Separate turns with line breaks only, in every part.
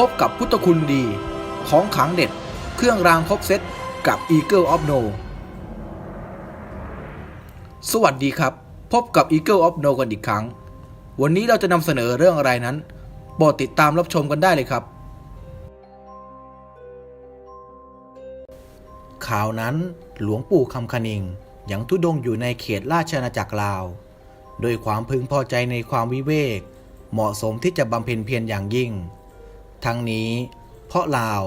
พบกับพุทธคุณดี ของขังเด็ด เครื่องรางครบเซตกับ Eagle of No สวัสดีครับ พบกับ Eagle of No กันอีกครั้ง วันนี้เราจะนำเสนอเรื่องอะไรนั้นโปรดติดตามรับชมกันได้เลยครับ ข่าวนั้นหลวงปู่คำคณิงยังทุดงอยู่ในเขตราชอาณาจักรลาว โดยความพึงพอใจในความวิเวก เหมาะสมที่จะบำเพ็ญเพียรอย่างยิ่ง ทั้งนี้ เพราะลาว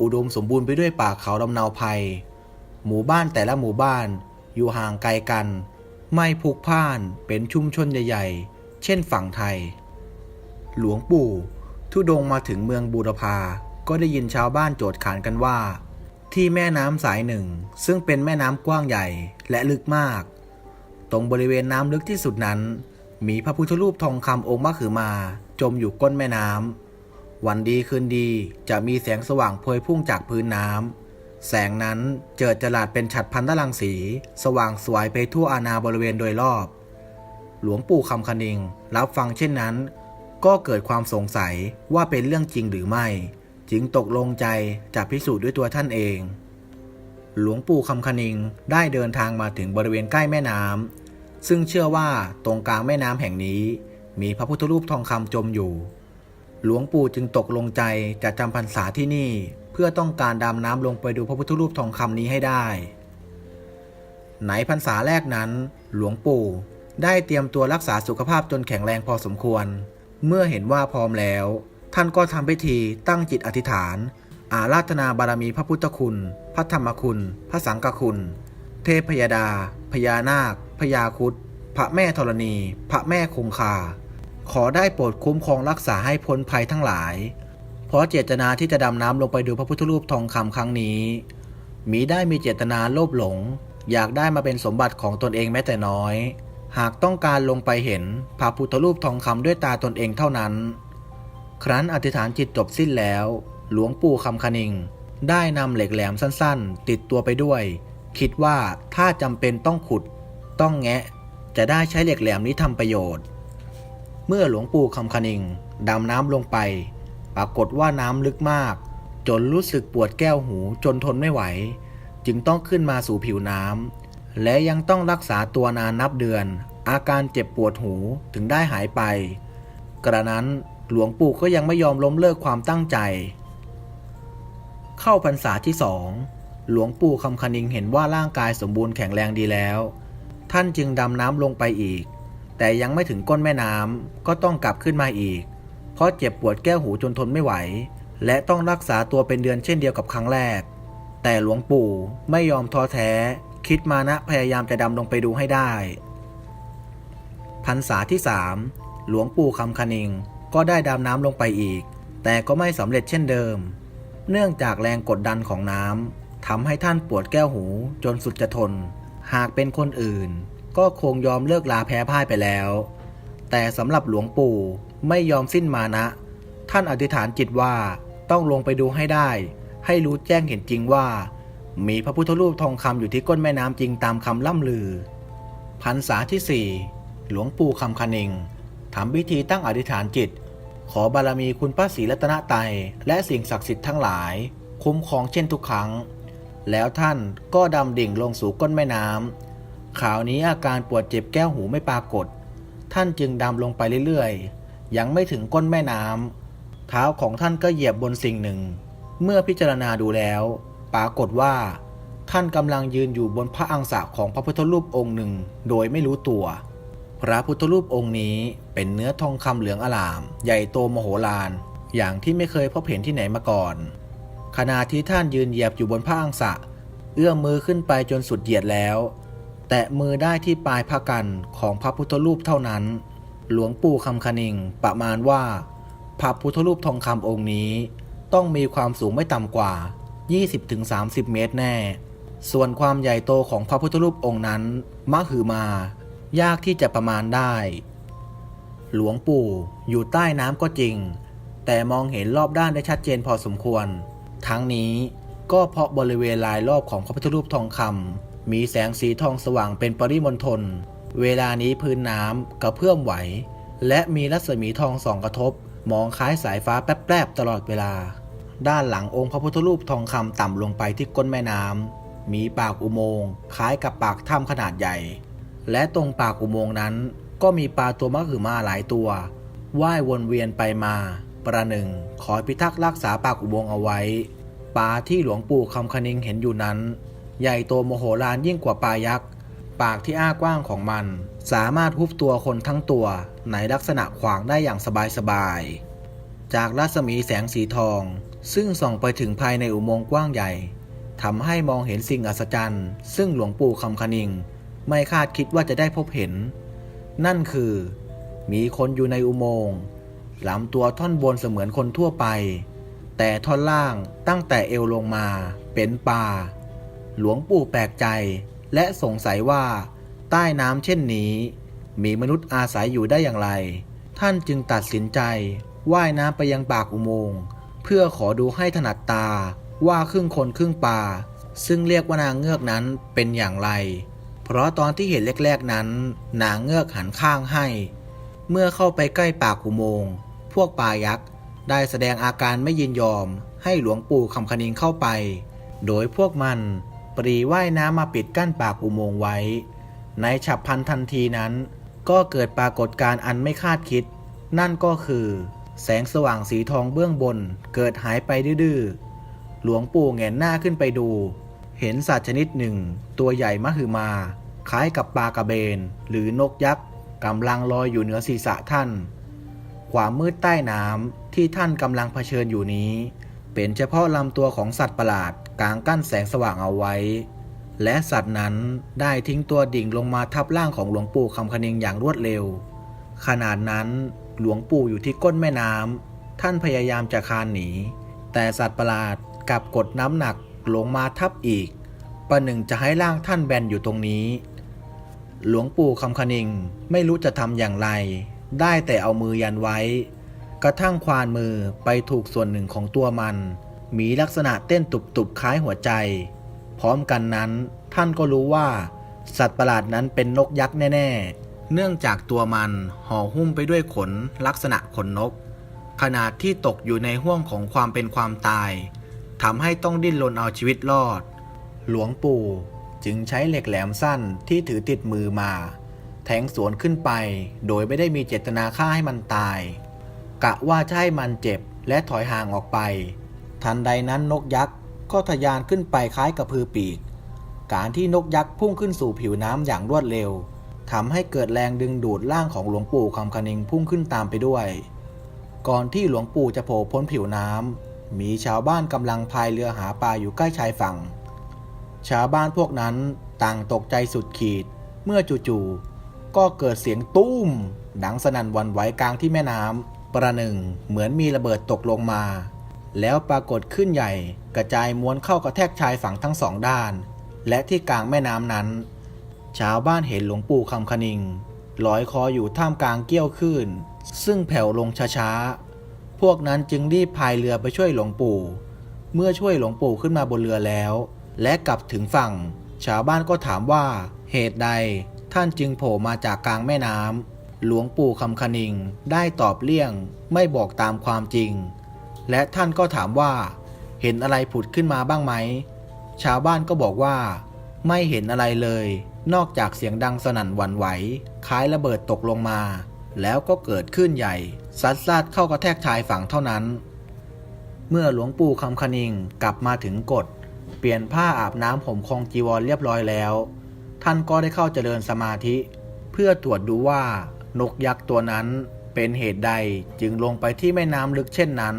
อุดมสมบูรณ์ไปด้วยป่าเขาลำเนาภัย หมู่บ้านแต่ละหมู่บ้านอยู่ห่างไกลกัน ไม่พลุกพ่านเป็นชุมชนใหญ่ๆ เช่นฝั่งไทย หลวงปู่ทุดงมาถึงเมืองบูรพาก็ได้ยินชาวบ้านโจทย์ขานกันว่า ที่แม่น้ำสายหนึ่ง ซึ่งเป็นแม่น้ำกว้างใหญ่และลึกมาก ตรงบริเวณน้ำลึกที่สุดนั้น มีพระพุทธรูปทองคำองค์มะขือมา จมอยู่ก้นแม่น้ำ วันดีคืนดีจะมีแสงสว่างพวยพุ่งจากพื้นน้ำ แสงนั้นเจิดจรัสเป็นฉัดพันธรังสี สว่างสวยไปทั่วอาณาบริเวณโดยรอบ หลวงปู่คำคณิง รับฟังเช่นนั้น ก็เกิดความสงสัยว่าเป็นเรื่องจริงหรือไม่ จึงตกลงใจจะพิสูจน์ด้วยตัวท่านเอง หลวงปู่คำคณิงได้เดินทางมาถึงบริเวณใกล้แม่น้ำซึ่งเชื่อว่าตรงกลางแม่น้ำแห่งนี้ มีพระพุทธรูปทองคำจมอยู่ หลวงปู่จึงตกลงใจจะจำพรรษาที่นี่ เพื่อต้องการดำน้ำลงไปดูพระพุทธรูปทองคำนี้ให้ได้ในพรรษาแรกนั้น หลวงปู่ได้เตรียมตัวรักษาสุขภาพจนแข็งแรงพอสมควร เมื่อเห็นว่าพร้อมแล้ว ท่านก็ทำพิธีตั้งจิตอธิษฐาน อาราธนาบารมีพระพุทธคุณ พระธรรมคุณ พระสังฆคุณ เทพยดา พญานาค พญาครุดพระแม่ธรณี พระแม่คงคา ขอได้โปรดคุ้มครองรักษาให้พ้นภัยทั้งหลาย เพราะเจตนาที่จะดำน้ำลงไปดูพระพุทธรูปทองคำครั้งนี้ มีได้มีเจตนาโลภหลง อยากได้มาเป็นสมบัติของตนเองแม้แต่น้อย หากต้องการลงไปเห็นพระพุทธรูปทองคำด้วยตาตนเองเท่านั้น ครั้นอธิษฐานจิตจบสิ้นแล้ว หลวงปู่คำคณิง ได้นำเหล็กแหลมสั้นๆ ติดตัวไปด้วย คิดว่าถ้าจำเป็นต้องขุด ต้องแงะ จะได้ใช้เหล็กแหลมนี้ทำประโยชน์ เมื่อหลวงปู่คำคณิงดำน้ำลงไป ปรากฏว่าน้ำลึกมาก จนรู้สึกปวดแก้วหูจนทนไม่ไหว จึงต้องขึ้นมาสู่ผิวน้ำและยังต้องรักษาตัวนานนับเดือน อาการเจ็บปวดหูถึงได้หายไป กระนั้นหลวงปู่ก็ยังไม่ยอมล้มเลิกความตั้งใจ เข้าพรรษาที่สองหลวงปู่คำคณิงเห็นว่าร่างกายสมบูรณ์แข็งแรงดีแล้ว ท่านจึงดำน้ำลงไปอีก แต่ยังไม่ถึงก้นแม่น้ำก็ต้องกลับขึ้นมาอีก เพราะเจ็บปวดแก้วหูจนทนไม่ไหว และต้องรักษาตัวเป็นเดือนเช่นเดียวกับครั้งแรก แต่หลวงปู่ไม่ยอมท้อแท้ คิดมานะพยายามจะดำลงไปดูให้ได้พรรษาที่สามหลวงปู่คำคณิงก็ได้ดำน้ำลงไปอีก แต่ก็ไม่สำเร็จเช่นเดิม เนื่องจากแรงกดดันของน้ำทำให้ท่านปวดแก้วหูจนสุดจะทน หากเป็นคนอื่น ก็คงยอมเลิกลาแพ้พ่ายไปแล้ว แต่สำหรับหลวงปู่ไม่ยอมสิ้นมานะ ท่านอธิษฐานจิตว่าต้องลงไปดูให้ได้ ให้รู้แจ้งเห็นจริงว่า มีพระพุทธรูปทองคำอยู่ที่ก้นแม่น้ำจริงตามคำล่ำลือพรรษาที่สี่หลวงปู่คำคณิงทำพิธีตั้งอธิษฐานจิต ขอบารมีคุณพระศรีรัตนตยและสิ่งศักดิ์สิทธิ์ทั้งหลาย คุ้มครองเช่นทุกครั้ง แล้วท่านก็ดำดิ่งลงสู่ก้นแม่น้ำ ข่าวนี้อาการปวดเจ็บแก้วหูไม่ปรากฏ ท่านจึงดำลงไปเรื่อยๆ ยังไม่ถึงก้นแม่น้ำเท้าของท่านก็เหยียบบนสิ่งหนึ่ง เมื่อพิจารณาดูแล้ว ปรากฏว่า ท่านกำลังยืนอยู่บนพระอังสะของพระพุทธรูปองค์หนึ่ง โดยไม่รู้ตัว พระพุทธรูปองค์นี้เป็นเนื้อทองคำเหลืองอลาม ใหญ่โตมโหฬารอย่างที่ไม่เคยพบเห็นที่ไหนมาก่อน ขณะที่ท่านยืนเหยียบอยู่บนพระอังสะ เอื้อมมือขึ้นไปจนสุดเหยียดแล้ว แตะมือได้ที่ปลายพระกันของพระพุทธรูปเท่านั้น หลวงปู่คำคณิงประมาณว่าพระพุทธรูปทองคำองค์นี้ ต้องมีความสูงไม่ต่ำกว่า 20-30 เมตรแน่ ส่วนความใหญ่โตของพระพุทธรูปองค์นั้นมหือมา ยากที่จะประมาณได้ หลวงปู่อยู่ใต้น้ำก็จริง แต่มองเห็นรอบด้านได้ชัดเจนพอสมควร ทั้งนี้ก็เพราะบริเวณลายรอบของพระพุทธรูปทองคำ มีแสงสีทองสว่างเป็นปริมณฑลเวลานี้พื้นน้ำกระเพื่อมไหว และมีรัศมีทองส่องกระทบ มองคล้ายสายฟ้าแป๊บๆตลอดเวลา ด้านหลังองค์พระพุทธรูปทองคำต่ำลงไปที่ก้นแม่น้ำมีปากอุโมงค์คล้ายกับปากถ้ำขนาดใหญ่ และตรงปากอุโมงค์นั้น ก็มีปลาตัวมะหือมาหลายตัวว่ายวนเวียนไปมา ประหนึ่งขอพิทักษ์รักษาปากอุโมงค์เอาไว้ปลาที่หลวงปู่คำคณิงเห็นอยู่นั้น ใหญ่โตโมโหลานยิ่งกว่าปลายักษ์ ปากที่อ้ากว้างของมัน สามารถฮุบตัวคนทั้งตัวในลักษณะขวางได้อย่างสบายๆ จากรัศมีแสงสีทอง ซึ่งส่องไปถึงภายในอุโมงค์กว้างใหญ่ทำให้มองเห็นสิ่งอัศจรรย์ ซึ่งหลวงปู่คำคณิง ไม่คาดคิดว่าจะได้พบเห็น นั่นคือ มีคนอยู่ในอุโมงค์ลำตัวท่อนบนเสมือนคนทั่วไป แต่ท่อนล่างตั้งแต่เอวลงมาเป็นปลา หลวงปู่แปลกใจ และสงสัยว่า ใต้น้ำเช่นนี้ มีมนุษย์อาศัยอยู่ได้อย่างไร ท่านจึงตัดสินใจว่ายน้ำไปยังปากอุโมงค์ เพื่อขอดูให้ถนัดตาว่าครึ่งคนครึ่งปลาซึ่งเรียกว่านางเงือกนั้นเป็นอย่างไร เพราะตอนที่เห็นแรกๆนั้น นางเงือกหันข้างให้ เมื่อเข้าไปใกล้ปากอุโมงค์ พวกปลายักษ์ได้แสดงอาการไม่ยินยอมให้หลวงปู่คำคณิงเข้าไป โดยพวกมัน ปรีว่ายน้ำมาปิดกั้นปากอุโมงค์ไว้ ในฉับพลันทันทีนั้น ก็เกิดปรากฏการณ์อันไม่คาดคิด นั่นก็คือ แสงสว่างสีทองเบื้องบนเกิดหายไปดื้อหลวงปู่แงนหน้าขึ้นไปดู เห็นสัตว์ชนิดหนึ่ง ตัวใหญ่มหึมา คล้ายกับปลากระเบน หรือนกยักษ์กำลังลอยอยู่เหนือศีรษะท่าน ความมืดใต้น้ำที่ท่านกำลังเผชิญอยู่นี้ เป็นเฉพาะลำตัวของสัตว์ประหลาดกลางกั้นแสงสว่างเอาไว้ และสัตว์นั้นได้ทิ้งตัวดิ่งลงมาทับร่างของหลวงปู่คำคณิงอย่างรวดเร็ว ขนาดนั้นหลวงปู่อยู่ที่ก้นแม่น้ำท่านพยายามจะคานหนี แต่สัตว์ประหลาดกลับกดน้ำหนักลงมาทับอีก ประหนึ่งจะให้ร่างท่านแบนอยู่ตรงนี้ หลวงปู่คำคณิงไม่รู้จะทำอย่างไร ได้แต่เอามือยันไว้ กระทั่งควานมือไปถูกส่วนหนึ่งของตัวมัน มีลักษณะเต้นตุบๆคล้ายหัวใจ พร้อมกันนั้น ท่านก็รู้ว่า สัตว์ประหลาดนั้นเป็นนกยักษ์แน่ ๆ เนื่องจากตัวมันห่อหุ้มไปด้วยขนลักษณะขนนก ขนาดที่ตกอยู่ในห่วงของความเป็นความตายทำให้ต้องดิ้นรนเอาชีวิตรอด หลวงปู่จึงใช้เหล็กแหลมสั้นที่ถือติดมือมา แทงสวนขึ้นไป โดยไม่ได้มีเจตนาฆ่าให้มันตาย กะว่าจะให้มันเจ็บและถอยห่างออกไป ทันใดนั้นนกยักษ์ก็ทะยานขึ้นไปคล้ายกับพือปีก การที่นกยักษ์พุ่งขึ้นสู่ผิวน้ำอย่างรวดเร็วทำให้เกิดแรงดึงดูดร่างของหลวงปู่คำคณิงพุ่งขึ้นตามไปด้วย ก่อนที่หลวงปู่จะโผล่พ้นผิวน้ำมีชาวบ้านกำลังพายเรือหาปลาอยู่ใกล้ชายฝั่ง ชาวบ้านพวกนั้นต่างตกใจสุดขีด เมื่อจู่ๆก็เกิดเสียงตุ้ม ดังสนั่นวันไหวกลางที่แม่น้ำ ประหนึ่งเหมือนมีระเบิดตกลงมา แล้วปรากฏขึ้นใหญ่กระจายม้วนเข้ากระแทกชายฝั่งทั้งสองด้าน และที่กลางแม่น้ำนั้น ชาวบ้านเห็นหลวงปู่คำคณิงลอยคออยู่ท่ามกลางเกี้ยวคลื่นซึ่งแผ่วลงช้าๆ พวกนั้นจึงรีบพายเรือไปช่วยหลวงปู่ เมื่อช่วยหลวงปู่ขึ้นมาบนเรือแล้ว และกลับถึงฝั่ง ชาวบ้านก็ถามว่าเหตุใดท่านจึงโผล่มาจากกลางแม่น้ำ หลวงปู่คำคณิงได้ตอบเลี่ยงไม่บอกตามความจริง และท่านก็ถามว่าเห็นอะไรผุดขึ้นมาบ้างไหม ชาวบ้านก็บอกว่า ไม่เห็นอะไรเลย นอกจากเสียงดังสนั่นหวั่นไหว คล้ายระเบิดตกลงมา แล้วก็เกิดขึ้นใหญ่ซัดซาดเข้ากระแทกชายฝั่งเท่านั้น เมื่อหลวงปู่คำคณิงกลับมาถึงกฎเปลี่ยนผ้าอาบน้ำผมคองจีวรเรียบร้อยแล้ว ท่านก็ได้เข้าเจริญสมาธิ เพื่อตรวจดูว่า นกยักษ์ตัวนั้นเป็นเหตุใดจึงลงไปที่แม่น้ำลึกเช่นนั้น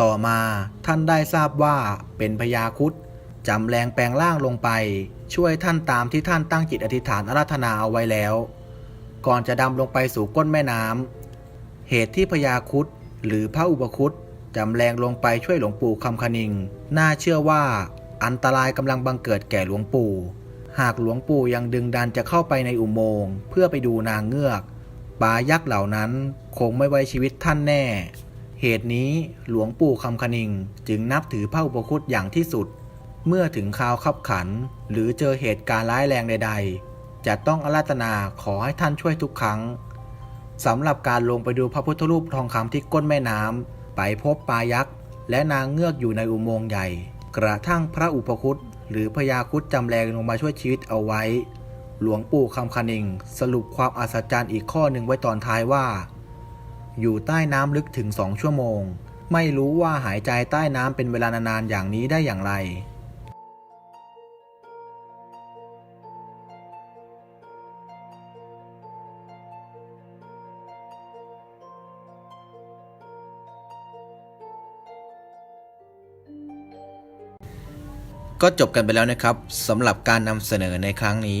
ต่อมาท่านได้ทราบว่าเป็นพญาคุดจำแรงแปลงร่างลงไป ช่วยท่านตามที่ท่านตั้งจิตอธิษฐานอาราธนาเอาไว้แล้ว ก่อนจะดำลงไปสู่ก้นแม่น้ำเหตุที่พญาคุดหรือพระอุปคุตจำแรงลงไปช่วยหลวงปู่คำคณิง น่าเชื่อว่าอันตรายกำลังบังเกิดแก่หลวงปู่ หากหลวงปู่ยังดึงดันจะเข้าไปในอุโมงค์เพื่อไปดูนางเงือก ปลายักษ์เหล่านั้นคงไม่ไว้ชีวิตท่านแน่ เหตุนี้หลวงปู่คำคณิงจึงนับถือพระอุปคุตอย่างที่สุด เมื่อถึงคราวขับขัน หรือเจอเหตุการณ์ร้ายแรงใด ๆ จะต้องอาราธนาขอให้ท่านช่วยทุกครั้งสำหรับการลงไปดูพระพุทธรูปทองคำที่ก้นแม่น้ำไปพบปลายักษ์และนางเงือกอยู่ในอุโมงค์ใหญ่ กระทั่งพระอุปคุตหรือพญาคุดจำแรงลงมาช่วยชีวิตเอาไว้ หลวงปู่คำคณิงสรุปความอัศจรรย์อีกข้อหนึ่งไว้ตอนท้ายว่า อยู่ใต้น้ำลึกถึงสองชั่วโมง ไม่รู้ว่าหายใจใต้น้ำเป็นเวลานานๆอย่างนี้ได้อย่างไร ก็จบกันไปแล้วนะครับสำหรับการนำเสนอในครั้งนี้